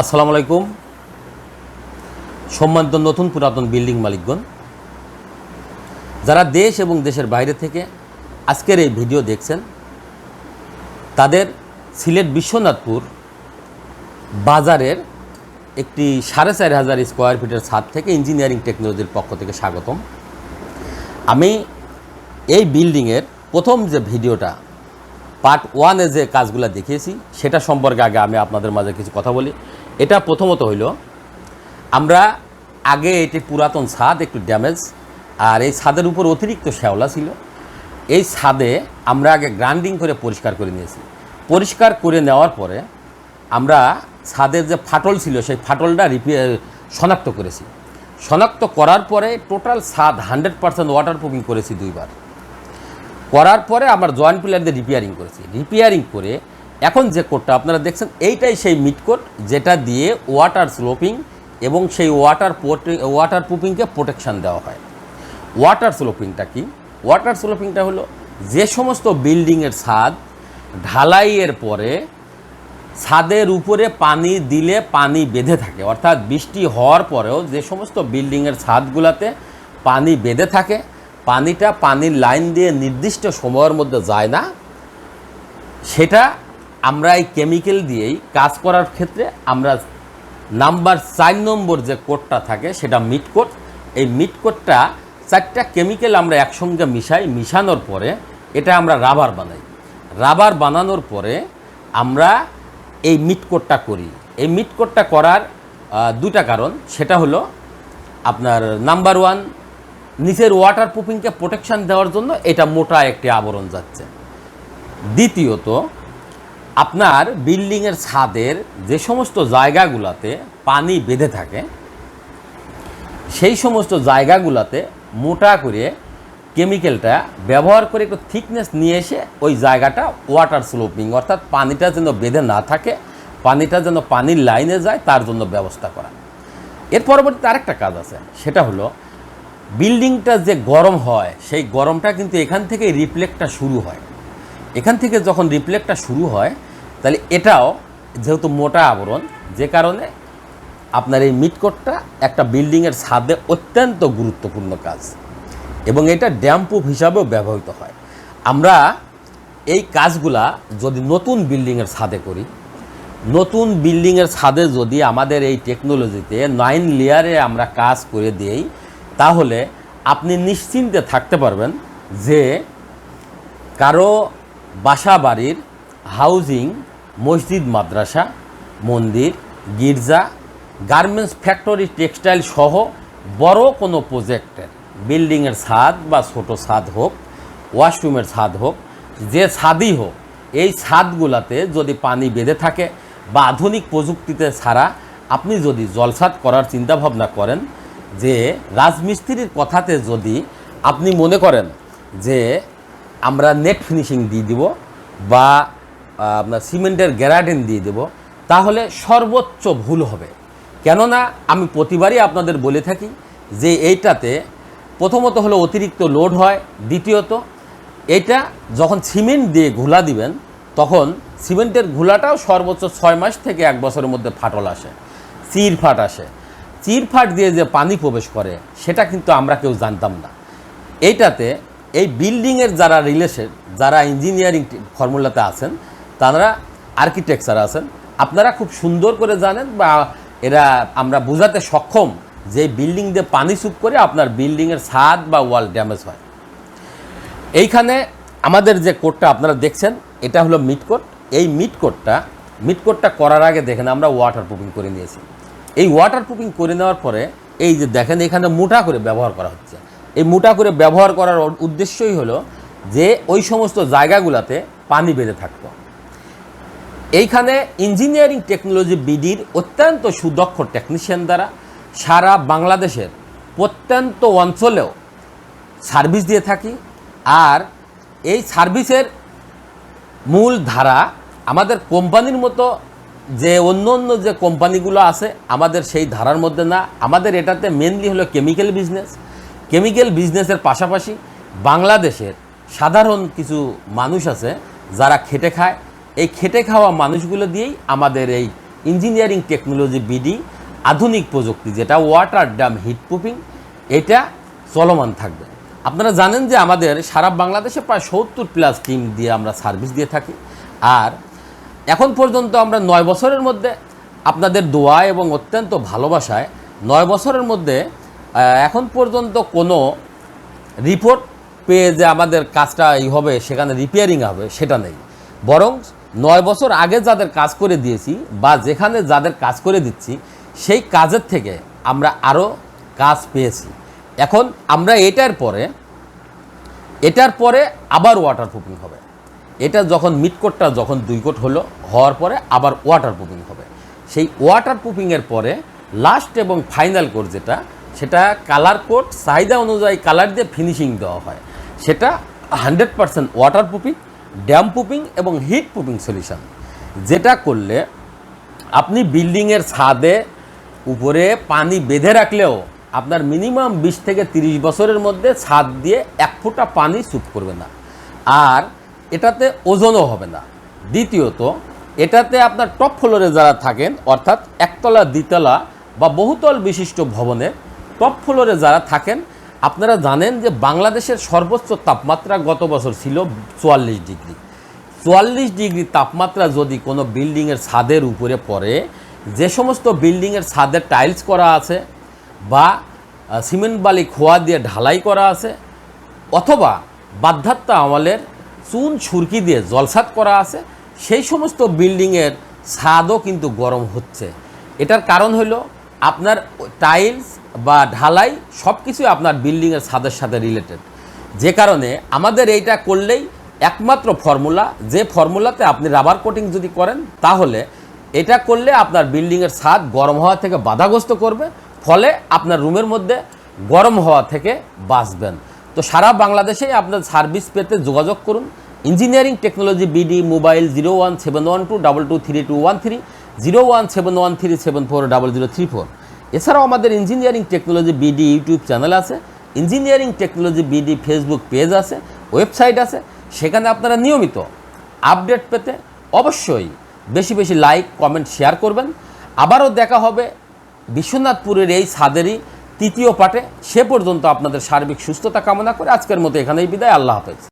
আসসালামু আলাইকুম। সম্মানিত নতুন পুরাতন বিল্ডিং মালিকগণ, যারা দেশ এবং দেশের বাইরে থেকে আজকের এই ভিডিও দেখছেন, তাদের সিলেট বিশ্বনাথপুর বাজারের একটি সাড়ে চার হাজার স্কোয়ার ফিটের ছাদ থেকে ইঞ্জিনিয়ারিং টেকনোলজির পক্ষ থেকে স্বাগতম। আমি এই বিল্ডিংয়ের প্রথম যে ভিডিওটা, পার্ট ওয়ানে যে কাজগুলো দেখিয়েছি, সেটা সম্পর্কে আগে আমি আপনাদের মাঝে কিছু কথা বলি। এটা প্রথমত হইল, আমরা আগে এটি পুরাতন ছাদ, একটু ড্যামেজ আর এই ছাদের উপর অতিরিক্ত শ্যাওলা ছিল। এই ছাদে আমরা আগে গ্রাইন্ডিং করে পরিষ্কার করে নিয়েছি। পরিষ্কার করে নেওয়ার পরে আমরা ছাদের যে ফাটল ছিল, সেই ফাটলটা রিপেয়ার শনাক্ত করেছি। শনাক্ত করার পরে টোটাল ছাদ হান্ড্রেড পার্সেন্ট ওয়াটার প্রুফিং করেছি দুইবার। করার পরে আমার জয়েন্ট পিলার দিয়ে রিপেয়ারিং করেছি। রিপেয়ারিং করে এখন যে কোডটা আপনারা দেখছেন, এইটাই সেই মিড কোড যেটা দিয়ে ওয়াটার স্লোপিং এবং সেই ওয়াটার ওয়াটার প্রুফিংকে প্রোটেকশান দেওয়া হয়। ওয়াটার স্লোপিংটা কি? ওয়াটার স্লোপিংটা হলো যে সমস্ত বিল্ডিংয়ের ছাদ ঢালাইয়ের পরে ছাদের উপরে পানি দিলে পানি বেঁধে থাকে। অর্থাৎ বৃষ্টি হওয়ার পরেও যে সমস্ত বিল্ডিংয়ের ছাদগুলোতে পানি বেঁধে থাকে, পানিটা পানির লাইন দিয়ে নির্দিষ্ট সময়ের মধ্যে যায় না। সেটা আমরা এই কেমিক্যাল দিয়েই কাজ করার ক্ষেত্রে আমরা নাম্বার চার নম্বর যে কোডটা থাকে, সেটা মিট কোড এই মিট কোডটা চারটা কেমিক্যাল আমরা একসঙ্গে মিশাই, মিশানোর পরে এটা আমরা রাবার বানাই। রাবার বানানোর পরে আমরা এই মিট কোডটা করি। এই মিট কোডটা করার দুটা কারণ। সেটা হলো আপনার নাম্বার ওয়ান নিচের ওয়াটার প্রুফিংকে প্রোটেকশন দেওয়ার জন্য এটা মোটা একটি আবরণ যাচ্ছে। দ্বিতীয়ত আপনার বিল্ডিংয়ের ছাদের যে সমস্ত জায়গাগুলোতে পানি বেঁধে থাকে, সেই সমস্ত জায়গাগুলোতে মোটা করে কেমিক্যালটা ব্যবহার করে একটু থিকনেস নিয়ে এসে ওই জায়গাটা ওয়াটার স্লোপিং অর্থাৎ পানিটা যেন বেঁধে না থাকে, পানিটা যেন পানির লাইনে যায়, তার জন্য ব্যবস্থা করা। এর পরবর্তীতে আরেকটা কাজ আছে, সেটা হলো বিল্ডিংটা যে গরম হয়, সেই গরমটা কিন্তু এখান থেকে রিফ্লেক্টটা শুরু হয়। এখান থেকে যখন রিফ্লেক্টটা শুরু হয় তাহলে এটাও যেহেতু মোটা আবরণ, যে কারণে আপনার এই মিটকোটটা একটা বিল্ডিংয়ের ছাদে অত্যন্ত গুরুত্বপূর্ণ কাজ। এবং এটা ড্যাম্পুফ হিসাবেও ব্যবহৃত হয়। আমরা এই কাজগুলা যদি নতুন বিল্ডিংয়ের ছাদে করি, নতুন বিল্ডিংয়ের ছাদে যদি আমাদের এই টেকনোলজিতে নাইন লেয়ারে আমরা কাজ করে দিই, তাহলে আপনি নিশ্চিন্তে থাকতে পারবেন যে কারও বাসা বাড়ির হাউজিং মসজিদ, মাদ্রাসা, মন্দির, গির্জা, গার্মেন্টস ফ্যাক্টরি, টেক্সটাইল সহ বড় কোনো প্রজেক্টের, বিল্ডিংয়ের ছাদ বা ছোট ছাদ হোক, ওয়াশরুমের ছাদ হোক, যে ছাদই হোক, এই ছাদগুলাতে যদি পানি বেঁধে থাকে বা আধুনিক প্রযুক্তিতে ছাড়া আপনি যদি জলছাদ করার চিন্তাভাবনা করেন যে রাজমিস্ত্রির কথাতে যদি আপনি মনে করেন যে আমরা নেট ফিনিশিং দিয়ে দিব বা আপনার সিমেন্টের গ্যারাডেন দিয়ে দেব, তাহলে সর্বোচ্চ ভুল হবে। কেননা আমি প্রতিবারই আপনাদের বলে থাকি যে এইটাতে প্রথমত হলো অতিরিক্ত লোড হয়, দ্বিতীয়ত এটা যখন সিমেন্ট দিয়ে ঘোলা দিবেন, তখন সিমেন্টের ঘোলাটাও সর্বোচ্চ ছয় মাস থেকে এক বছরের মধ্যে ফাটল আসে, চির ফাট আসে। চির ফাট দিয়ে যে পানি প্রবেশ করে, সেটা কিন্তু আমরা কেউ জানতাম না। এইটাতে এই বিল্ডিংয়ের যারা রিলেশন, যারা ইঞ্জিনিয়ারিং ফর্মুলাতে আছেন তারা আর্কিটেকচার আছেন। আপনারা খুব সুন্দর করে জানেন বা এরা আমরা বোঝাতে সক্ষম যে বিল্ডিং দিয়ে পানি চুপ করে আপনার বিল্ডিংয়ের ছাদ বা ওয়াল ড্যামেজ হয়। এইখানে আমাদের যে কোডটা আপনারা দেখছেন, এটা হলো মিড কোড এই মিড কোডটা করার আগে দেখেন আমরা ওয়াটার প্রুফিং করে নিয়েছি। এই ওয়াটার প্রুফিং করে নেওয়ার পরে এই যে দেখেন এখানে মোটা করে ব্যবহার করা হচ্ছে। এই মোটা করে ব্যবহার করার উদ্দেশ্যই হলো যে ওই সমস্ত জায়গাগুলোতে পানি বেঁধে থাকতো। এইখানে ইঞ্জিনিয়ারিং টেকনোলজি বিডির অত্যন্ত সুদক্ষ টেকনিশিয়ান দ্বারা সারা বাংলাদেশের প্রত্যন্ত অঞ্চলেও সার্ভিস দিয়ে থাকি। আর এই সার্ভিসের মূল ধারা আমাদের কোম্পানির মতো যে অন্য অন্য যে কোম্পানিগুলো আছে, আমাদের সেই ধারার মধ্যে না। আমাদের এটাতে মেনলি হলো কেমিক্যাল বিজনেস কেমিক্যাল বিজনেসের পাশাপাশি বাংলাদেশের সাধারণ কিছু মানুষ আছে যারা খেটে খায়। এই খেটে খাওয়া মানুষগুলো দিয়েই আমাদের এই ইঞ্জিনিয়ারিং টেকনোলজি বিডি, আধুনিক প্রযুক্তি, যেটা ওয়াটার ড্যাম হিট প্রুফিং এটা চলমান থাকবে। আপনারা জানেন যে আমাদের সারা বাংলাদেশে প্রায় সত্তর প্লাস টিম দিয়ে আমরা সার্ভিস দিয়ে থাকি। আর এখন পর্যন্ত আমরা নয় বছরের মধ্যে আপনাদের দোয়া এবং অত্যন্ত ভালোবাসায় নয় বছরের মধ্যে এখন পর্যন্ত কোনো রিপোর্ট পেয়ে যে আমাদের কাজটা এই হবে, সেখানে রিপেয়ারিং হবে, সেটা নেই। বরং নয় বছর আগে যাদের কাজ করে দিয়েছি বা যেখানে যাদের কাজ করে দিচ্ছি, সেই কাজের থেকে আমরা আরও কাজ পেয়েছি। এখন আমরা এটার পরে এটার পরে আবার ওয়াটার প্রুফিং হবে। এটা যখন মিড কোটটা যখন দুই কোট হলো, হওয়ার পরে আবার ওয়াটার প্রুফিং হবে। সেই ওয়াটার প্রুফিংয়ের পরে লাস্ট এবং ফাইনাল কোট যেটা, সেটা কালার কোট চাহিদা অনুযায়ী কালার দিয়ে ফিনিশিং দেওয়া হয়। সেটা hundred percent water proofing damp পুপিং এবং হিট পুপিং সলিউশন, যেটা করলে আপনি বিল্ডিংয়ের ছাদে উপরে পানি বেঁধে রাখলেও আপনার মিনিমাম বিশ থেকে তিরিশ বছরের মধ্যে ছাদ দিয়ে এক ফোঁটা পানি স্যুপ করবে না। আর এটাতে ওজনও হবে না। দ্বিতীয়ত, এটাতে আপনার টপ ফ্লোরে যারা থাকেন, অর্থাৎ একতলা, দ্বিতলা বা বহুতল বিশিষ্ট ভবনে টপ ফ্লোরে যারা থাকেন আপনারা জানেন যে বাংলাদেশের সর্বোচ্চ তাপমাত্রা গত বছর ছিল চুয়াল্লিশ ডিগ্রি। চুয়াল্লিশ ডিগ্রি তাপমাত্রা যদি কোনো বিল্ডিংয়ের ছাদের উপরে পড়ে, যে সমস্ত বিল্ডিংয়ের ছাদে টাইলস করা আছে বা সিমেন্ট বালি খোয়া দিয়ে ঢালাই করা আছে অথবা বাধ্যাত্ম আমলের চুন ছুরকি দিয়ে জলসাত করা আছে, সেই সমস্ত বিল্ডিংয়ের ছাদও কিন্তু গরম হচ্ছে। এটার কারণ হলো আপনার টাইলস বা ঢালাই সব কিছুই আপনার বিল্ডিংয়ের ছাদের সাথে রিলেটেড যে কারণে আমাদের এইটা করলেই একমাত্র ফর্মুলা যে ফর্মুলাতে আপনি রাবার কোটিং যদি করেন, তাহলে এটা করলে আপনার বিল্ডিংয়ের ছাদ গরম হওয়া থেকে বাধাগ্রস্ত করবে, ফলে আপনার রুমের মধ্যে গরম হওয়া থেকে বাঁচবেন। তো সারা বাংলাদেশেই আপনার সার্ভিস পেতে যোগাযোগ করুন। Engineering technology BD mobile zero one seven one two double two three two one three zero one seven one three seven four double zero three four এছাড়াও আমাদের engineering technology BD YouTube channel আছে engineering technology BD Facebook page আছে website আছে, সেখানে আপনারা নিয়মিত update পেতে অবশ্যই বেশি বেশি লাইক কমেন্ট শেয়ার করবেন। আবারও দেখা হবে বিশ্বনাথপুরের এই ছাদেরই তৃতীয় পাঠে। সে পর্যন্ত আপনাদের সার্বিক সুস্থতা কামনা করে আজকের মতো এখানেই বিদায়। আল্লাহ হাফেজ।